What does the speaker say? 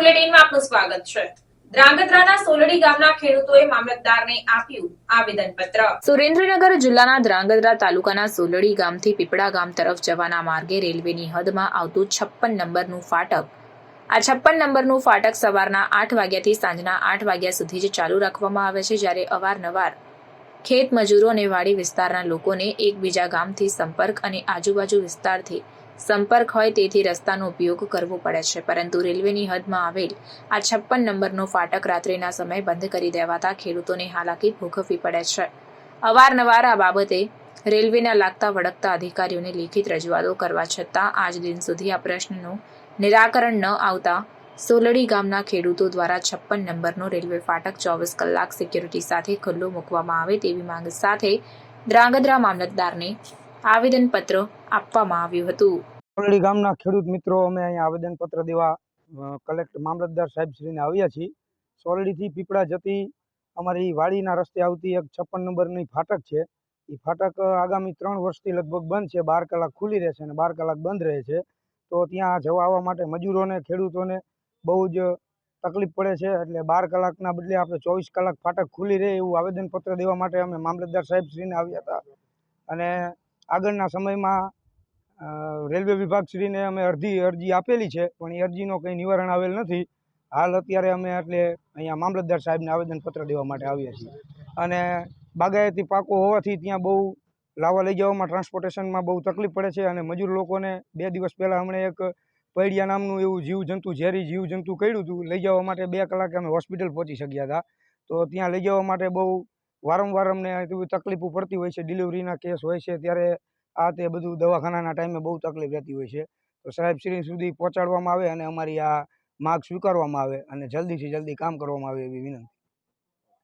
બુલેટિનમાં સ્વાગત છે. સુરેન્દ્રનગર જિલ્લાના ધ્રાંગધ્રા તાલુકાના સોલડી ગામથી પીપળા ગામ તરફ જવાના માર્ગે રેલવેની હદમાં આવતું છપ્પન નંબરનું ફાટક. આ છપ્પન નંબરનું ફાટક સવારના આઠ વાગ્યાથી સાંજના આઠ વાગ્યા સુધી જ ચાલુ રાખવામાં આવે છે, જ્યારે અવારનવાર ખેત મજૂરો અને વાડી વિસ્તારના લોકોને એકબીજા ગામથી સંપર્ક અને આજુબાજુ વિસ્તારથી સંપર્ક હોય તેથી રસ્તાનો ઉપયોગ કરવો પડે છે, પરંતુ રેલવેની હદમાં આવેલ આ છપ્પન નંબરનો ફાટક રાત્રિના સમયે બંધ કરી દેવાતા ખેડૂતોને હાલાકી ભોગવવી પડે છે. અવારનવાર આ બાબતે રેલવેના લાગતા વળગતા અધિકારીઓને લેખિત રજૂઆતો કરવા છતાં આજ દિન સુધી આ પ્રશ્નનું નિરાકરણ ન આવતા સોલડી ગામના ખેડૂતો દ્વારા છપ્પન નંબરનો રેલવે ફાટક ચોવીસ કલાક સિક્યુરિટી સાથે ખુલ્લો મૂકવામાં આવે તેવી માંગ સાથે ધ્રાંગધ્રા મામલતદારને આવેદનપત્ર આપવામાં આવ્યું હતું. ઓરડી ગામના ખેડૂત મિત્રો અમે અહીંયા આવેદનપત્ર દેવા કલેક્ટર મામલતદાર સાહેબશ્રીને આવ્યા છીએ. સોરડીથી પીપળા જતી અમારી વાડીના રસ્તે આવતી એક છપ્પન નંબરની ફાટક છે. એ ફાટક આગામી ત્રણ વર્ષથી લગભગ બંધ છે, બાર કલાક ખુલ્લી રહેશે અને બાર કલાક બંધ રહે છે. તો ત્યાં જવા આવવા માટે મજૂરોને, ખેડૂતોને બહુ જ તકલીફ પડે છે, એટલે બાર કલાકના બદલે આપણે ચોવીસ કલાક ફાટક ખુલ્લી રહે એવું આવેદનપત્ર દેવા માટે અમે મામલતદાર સાહેબશ્રીને આવ્યા હતા. અને આગળના સમયમાં રેલવે રેલવે વિભાગશ્રીને અમે અરજી અરજી આપેલી છે, પણ એ અરજીનો કંઈ નિવારણ આવેલ નથી. હાલ અત્યારે અમે એટલે અહીંયા મામલતદાર સાહેબને આવેદનપત્ર દેવા માટે આવ્યા છીએ. અને બાગાયતી પાકો હોવાથી ત્યાં બહુ લાવવા લઈ જવામાં, ટ્રાન્સપોર્ટેશનમાં બહુ તકલીફ પડે છે અને મજૂર લોકોને બે દિવસ પહેલાં હમણાં એક પૈડિયા નામનું એવું જીવજંતુ, ઝેરી જીવજંતુ કર્યું હતું, લઈ જવા માટે બે કલાકે અમે હોસ્પિટલ પહોંચી શક્યા હતા. તો ત્યાં લઈ જવા માટે બહુ વારંવાર અમને તકલીફો પડતી હોય છે, ડિલિવરીના કેસ હોય છે, ત્યારે આ તે બધું દવાખાનાના ટાઈમે બહુ તકલીફ રહેતી હોય છે. તો સાહેબશ્રી સુધી પહોંચાડવામાં આવે અને અમારી આ માગ સ્વીકારવામાં આવે અને જલ્દીથી જલ્દી કામ કરવામાં આવે એવી વિનંતી.